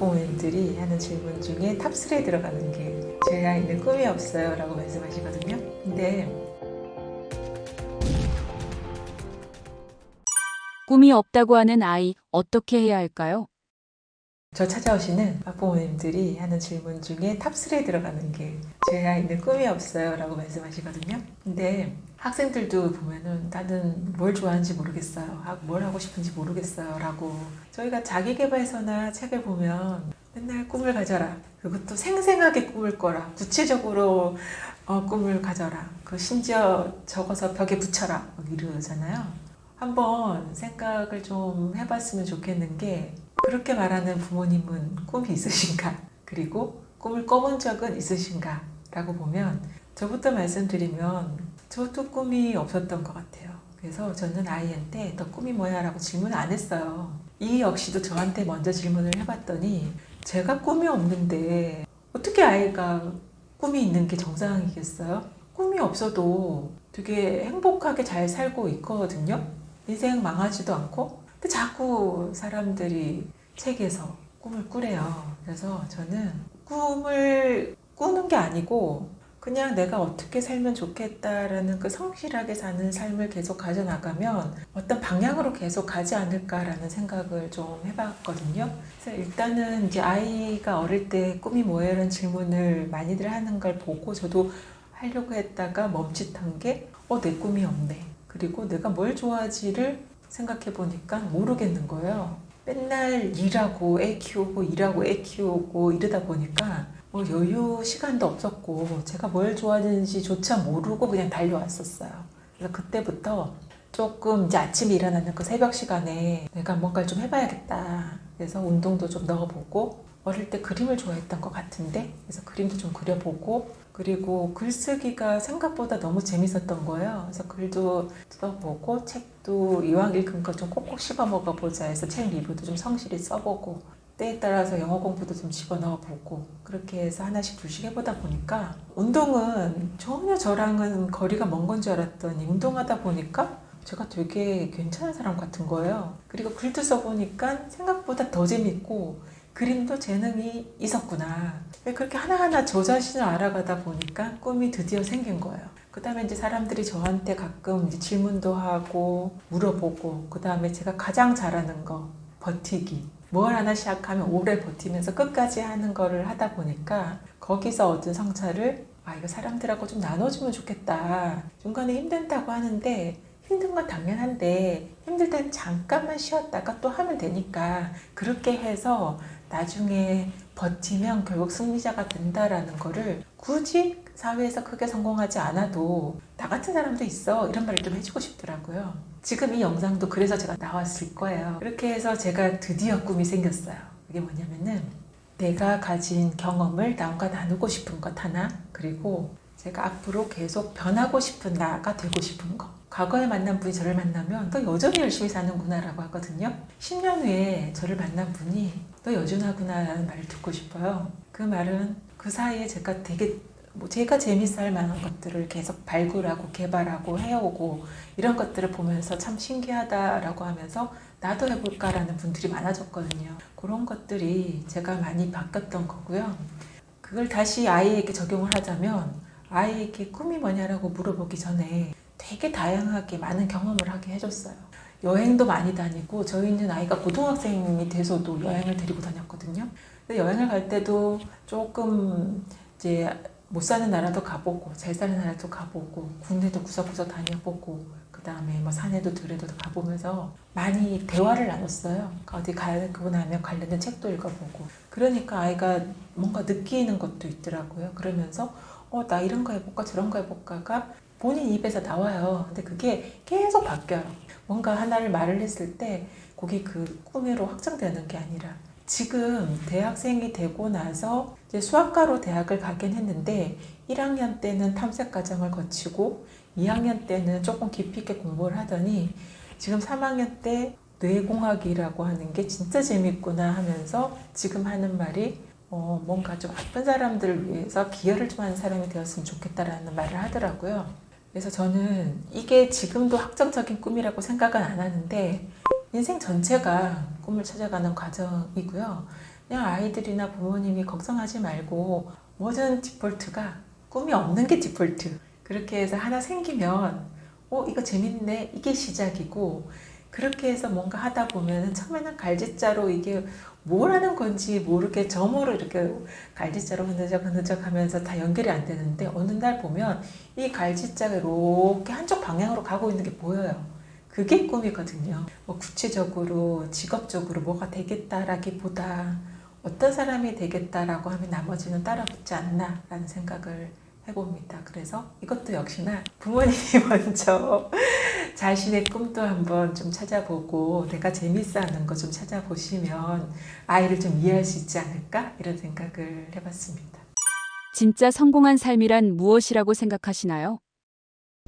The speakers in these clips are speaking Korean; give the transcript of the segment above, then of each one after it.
부모님들이 하는 질문 중에 탑3에 들어가는 게 저희 아이는 꿈이 없어요 라고 말씀하시거든요. 근데 꿈이 없다고 하는 아이 어떻게 해야 할까요? 저 찾아오시는 부모님들이 하는 질문 중에 탑3에 들어가는 게 저희 아이는 꿈이 없어요 라고 말씀하시거든요. 근데 학생들도 보면은 나는 뭘 좋아하는지 모르겠어요. 아, 뭘 하고 싶은지 모르겠어요. 라고 저희가 자기개발서나 책을 보면 맨날 꿈을 가져라. 그것도 생생하게 꿈을 꿔라. 구체적으로 어, 꿈을 가져라. 그 심지어 적어서 벽에 붙여라. 막 이러잖아요. 한번 생각을 좀 해봤으면 좋겠는 게 그렇게 말하는 부모님은 꿈이 있으신가? 그리고 꿈을 꿔본 적은 있으신가? 라고 보면 저부터 말씀드리면 저도 꿈이 없었던 것 같아요. 그래서 저는 아이한테 너 꿈이 뭐야? 라고 질문 안 했어요. 이 역시도 저한테 먼저 질문을 해봤더니 제가 꿈이 없는데 어떻게 아이가 꿈이 있는 게 정상이겠어요? 꿈이 없어도 되게 행복하게 잘 살고 있거든요. 인생 망하지도 않고. 근데 자꾸 사람들이 책에서 꿈을 꾸래요. 그래서 저는 꿈을 꾸는 게 아니고 그냥 내가 어떻게 살면 좋겠다라는 그 성실하게 사는 삶을 계속 가져나가면 어떤 방향으로 계속 가지 않을까라는 생각을 좀 해봤거든요. 그래서 일단은 이제 아이가 어릴 때 꿈이 뭐예요? 라는 질문을 많이들 하는 걸 보고 저도 하려고 했다가 멈칫한 게, 어, 내 꿈이 없네. 그리고 내가 뭘 좋아하지를 생각해 보니까 모르겠는 거예요. 맨날 일하고 애 키우고 일하고 애 키우고 이러다 보니까 뭐 여유 시간도 없었고 제가 뭘 좋아하는지조차 모르고 그냥 달려왔었어요. 그래서 그때부터 조금 이제 아침에 일어나는 그 새벽 시간에 내가 뭔가를 좀 해봐야겠다. 그래서 운동도 좀 넣어보고 어릴 때 그림을 좋아했던 것 같은데 그래서 그림도 좀 그려보고 그리고 글쓰기가 생각보다 너무 재밌었던 거예요. 그래서 글도 써보고 책도 이왕 읽은 거 좀 꼭꼭 씹어 먹어보자 해서 책 리뷰도 좀 성실히 써보고 때에 따라서 영어 공부도 좀 집어넣어 보고 그렇게 해서 하나씩 둘씩 해보다 보니까 운동은 전혀 저랑은 거리가 먼 건 줄 알았더니 운동하다 보니까 제가 되게 괜찮은 사람 같은 거예요. 그리고 글도 써보니까 생각보다 더 재밌고 그림도 재능이 있었구나. 그렇게 하나하나 저 자신을 알아가다 보니까 꿈이 드디어 생긴 거예요. 그 다음에 이제 사람들이 저한테 가끔 이제 질문도 하고 물어보고 그 다음에 제가 가장 잘하는 거 버티기. 뭘 하나 시작하면 오래 버티면서 끝까지 하는 거를 하다 보니까 거기서 얻은 성찰을 아 이거 사람들하고 좀 나눠주면 좋겠다. 중간에 힘든다고 하는데 힘든 건 당연한데 힘들 땐 잠깐만 쉬었다가 또 하면 되니까 그렇게 해서 나중에 버티면 결국 승리자가 된다라는 거를 굳이 사회에서 크게 성공하지 않아도 나 같은 사람도 있어 이런 말을 좀 해주고 싶더라고요. 지금 이 영상도 그래서 제가 나왔을 거예요. 그렇게 해서 제가 드디어 꿈이 생겼어요. 그게 뭐냐면은 내가 가진 경험을 남과 나누고 싶은 것 하나 그리고 제가 앞으로 계속 변하고 싶은 나가 되고 싶은 거. 과거에 만난 분이 저를 만나면 너 여전히 열심히 사는구나라고 하거든요. 10년 후에 저를 만난 분이 너 여전하구나라는 말을 듣고 싶어요. 그 말은 그 사이에 제가 되게 뭐 제가 재밌어 할 만한 것들을 계속 발굴하고 개발하고 해오고 이런 것들을 보면서 참 신기하다라고 하면서 나도 해볼까라는 분들이 많아졌거든요. 그런 것들이 제가 많이 바뀌었던 거고요. 그걸 다시 아이에게 적용을 하자면 아이에게 꿈이 뭐냐라고 물어보기 전에 되게 다양하게 많은 경험을 하게 해줬어요. 여행도 많이 다니고 저희는 아이가 고등학생이 돼서도 여행을 데리고 다녔거든요. 근데 여행을 갈 때도 조금 이제 못 사는 나라도 가보고 잘 사는 나라도 가보고 국내도 구석구석 다녀보고 그 다음에 뭐 산에도 들에도 가보면서 많이 대화를 나눴어요. 그러니까 어디 가고 나면 관련된 책도 읽어보고 그러니까 아이가 뭔가 느끼는 것도 있더라고요. 그러면서 어 나 이런 거 해볼까 저런 거 해볼까가 본인 입에서 나와요. 근데 그게 계속 바뀌어요. 뭔가 하나를 말을 했을 때 그게 그 꿈으로 확장되는 게 아니라 지금 대학생이 되고 나서 이제 수학과로 대학을 가긴 했는데 1학년 때는 탐색 과정을 거치고 2학년 때는 조금 깊이 있게 공부를 하더니 지금 3학년 때 뇌공학이라고 하는 게 진짜 재밌구나 하면서 지금 하는 말이 어, 뭔가 좀 아픈 사람들을 위해서 기여를 좀 하는 사람이 되었으면 좋겠다라는 말을 하더라고요. 그래서 저는 이게 지금도 확정적인 꿈이라고 생각은 안 하는데 인생 전체가 꿈을 찾아가는 과정이고요. 그냥 아이들이나 부모님이 걱정하지 말고 모든 디폴트가 꿈이 없는 게 디폴트. 그렇게 해서 하나 생기면 어 이거 재밌네 이게 시작이고 그렇게 해서 뭔가 하다 보면은 처음에는 갈짓자로 이게 뭘 하는 건지 모르게 점으로 이렇게 갈짓자로 흐느적 흐느적 하면서 다 연결이 안 되는데 어느 날 보면 이 갈짓자가 이렇게 한쪽 방향으로 가고 있는 게 보여요. 그게 꿈이거든요. 뭐 구체적으로 직업적으로 뭐가 되겠다라기보다 어떤 사람이 되겠다라고 하면 나머지는 따라붙지 않나라는 생각을 해봅니다. 그래서 이것도 역시나 부모님이 먼저 자신의 꿈도 한번 좀 찾아보고 내가 재밌어 하는 거 좀 찾아보시면 아이를 좀 이해할 수 있지 않을까? 이런 생각을 해봤습니다. 진짜 성공한 삶이란 무엇이라고 생각하시나요?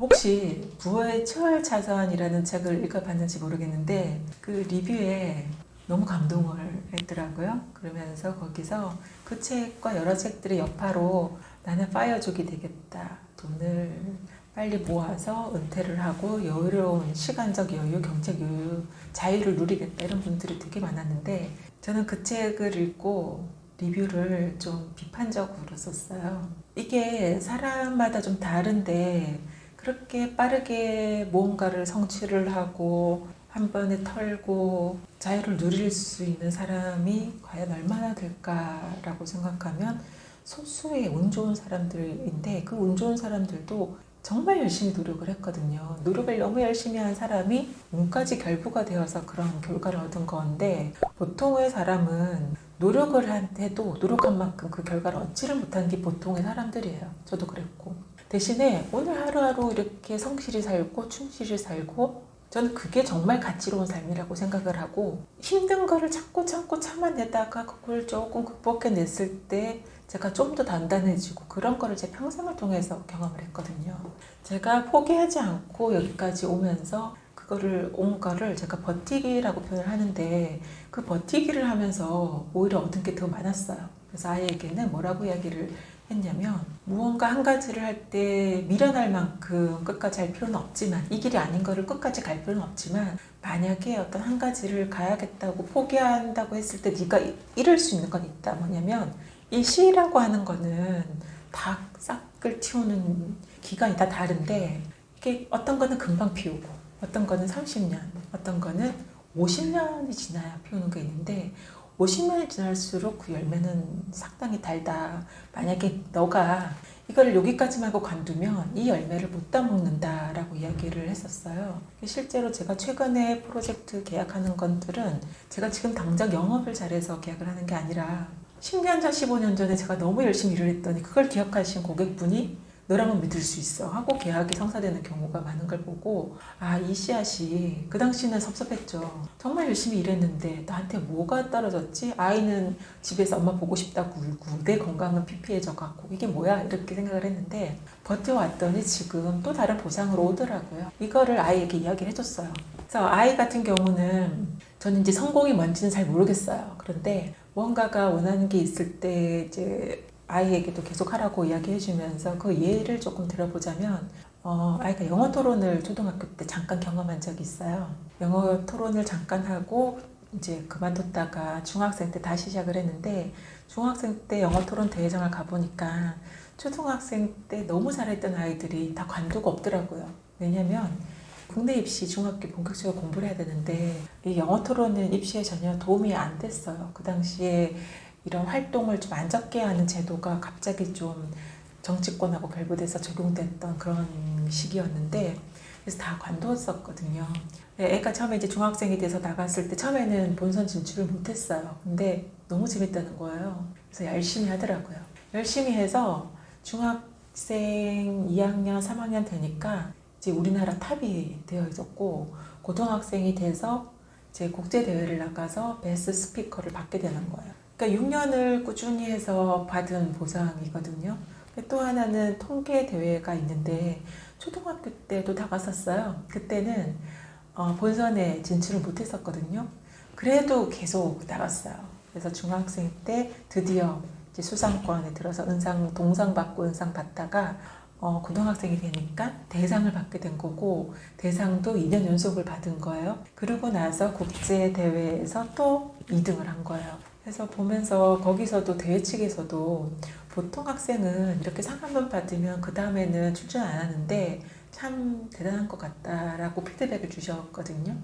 혹시 부어의 초월차선이라는 책을 읽어봤는지 모르겠는데 그 리뷰에 너무 감동을 했더라고요. 그러면서 거기서 그 책과 여러 책들의 여파로 나는 파이어족이 되겠다. 돈을 빨리 모아서 은퇴를 하고 여유로운 시간적 여유, 경제적 여유, 자유를 누리겠다 이런 분들이 되게 많았는데 저는 그 책을 읽고 리뷰를 좀 비판적으로 썼어요. 이게 사람마다 좀 다른데 그렇게 빠르게 무언가를 성취를 하고 한 번에 털고 자유를 누릴 수 있는 사람이 과연 얼마나 될까라고 생각하면 소수의 운 좋은 사람들인데 그 운 좋은 사람들도 정말 열심히 노력을 했거든요. 노력을 너무 열심히 한 사람이 운까지 결부가 되어서 그런 결과를 얻은 건데 보통의 사람은 노력을 한- 해도 노력한 만큼 그 결과를 얻지를 못한 게 보통의 사람들이에요. 저도 그랬고. 대신에 오늘 하루하루 이렇게 성실히 살고 충실히 살고 저는 그게 정말 가치로운 삶이라고 생각을 하고 힘든 거를 참고 참고 참아내다가 그걸 조금 극복해냈을 때 제가 좀 더 단단해지고 그런 거를 제 평생을 통해서 경험을 했거든요. 제가 포기하지 않고 여기까지 오면서 그거를 온 거를 제가 버티기라고 표현을 하는데 그 버티기를 하면서 오히려 얻은 게 더 많았어요. 그래서 아이에게는 뭐라고 이야기를 했냐면 무언가 한 가지를 할 때 미련할 만큼 끝까지 할 필요는 없지만 이 길이 아닌 거를 끝까지 갈 필요는 없지만 만약에 어떤 한 가지를 가야겠다고 포기한다고 했을 때 네가 이- 이룰 수 있는 건 있다. 뭐냐면 이 시라고 하는 거는 다 싹을 틔우는 기간이 다 다른데 이게 어떤 거는 금방 피우고 어떤 거는 30년 어떤 거는 50년이 지나야 피우는 게 있는데 50년이 지날수록 그 열매는 상당히 달다. 만약에 너가 이거를 여기까지만 하고 관두면 이 열매를 못 따먹는다라고 이야기를 했었어요. 실제로 제가 최근에 프로젝트 계약하는 것들은 제가 지금 당장 영업을 잘해서 계약을 하는 게 아니라 10년 전, 15년 전에 제가 너무 열심히 일을 했더니 그걸 기억하신 고객분이 너라면 믿을 수 있어 하고 계약이 성사되는 경우가 많은 걸 보고 아 이 씨앗이 그 당시는 섭섭했죠. 정말 열심히 일했는데 나한테 뭐가 떨어졌지? 아이는 집에서 엄마 보고 싶다고 울고 내 건강은 피폐해져 갖고 이게 뭐야? 이렇게 생각을 했는데 버텨왔더니 지금 또 다른 보상으로 오더라고요. 이거를 아이에게 이야기를 해줬어요. 그래서 아이 같은 경우는 저는 이제 성공이 뭔지는 잘 모르겠어요. 그런데 뭔가가 원하는 게 있을 때 이제 아이에게도 계속 하라고 이야기해 주면서 그 예를 조금 들어보자면 어, 아이가 영어 토론을 초등학교 때 잠깐 경험한 적이 있어요. 영어 토론을 잠깐 하고 이제 그만뒀다가 중학생 때 다시 시작을 했는데 중학생 때 영어 토론 대회장을 가보니까 초등학생 때 너무 잘했던 아이들이 다 관두고 없더라고요. 왜냐면 국내 입시 중학교 본격적으로 공부를 해야 되는데 이 영어 토론은 입시에 전혀 도움이 안 됐어요. 그 당시에 이런 활동을 좀 안 적게 하는 제도가 갑자기 좀 정치권하고 결부돼서 적용됐던 그런 시기였는데 그래서 다 관뒀었거든요. 네, 애가 처음에 이제 중학생이 돼서 나갔을 때 처음에는 본선 진출을 못했어요. 근데 너무 재밌다는 거예요. 그래서 열심히 하더라고요. 열심히 해서 중학생 2학년, 3학년 되니까 이제 우리나라 탑이 되어 있었고 고등학생이 돼서 이제 국제 대회를 나가서 베스트 스피커를 받게 되는 거예요. 그러니까 6년을 꾸준히 해서 받은 보상이거든요. 또 하나는 통계 대회가 있는데 초등학교 때도 나갔었어요. 그때는 어, 본선에 진출을 못했었거든요. 그래도 계속 나갔어요. 그래서 중학생 때 드디어 수상권에 들어서 은상 동상 받고 은상 받다가 어, 고등학생이 되니까 대상을 받게 된 거고 대상도 2년 연속을 받은 거예요. 그러고 나서 국제 대회에서 또 2등을 한 거예요. 그래서 보면서 거기서도 대회 측에서도 보통 학생은 이렇게 상 한 번 받으면 그 다음에는 출전 안 하는데 참 대단한 것 같다라고 피드백을 주셨거든요.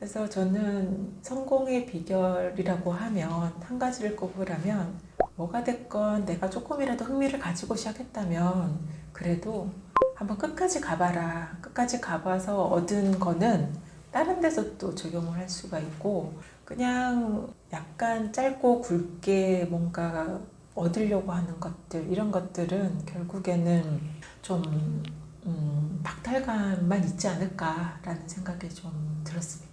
그래서 저는 성공의 비결이라고 하면 한 가지를 꼽으라면 뭐가 됐건 내가 조금이라도 흥미를 가지고 시작했다면 그래도 한번 끝까지 가봐라. 끝까지 가봐서 얻은 거는 다른 데서 또 적용을 할 수가 있고 그냥 약간 짧고 굵게 뭔가 얻으려고 하는 것들 이런 것들은 결국에는 좀 음, 박탈감만 있지 않을까라는 생각이 좀 들었습니다.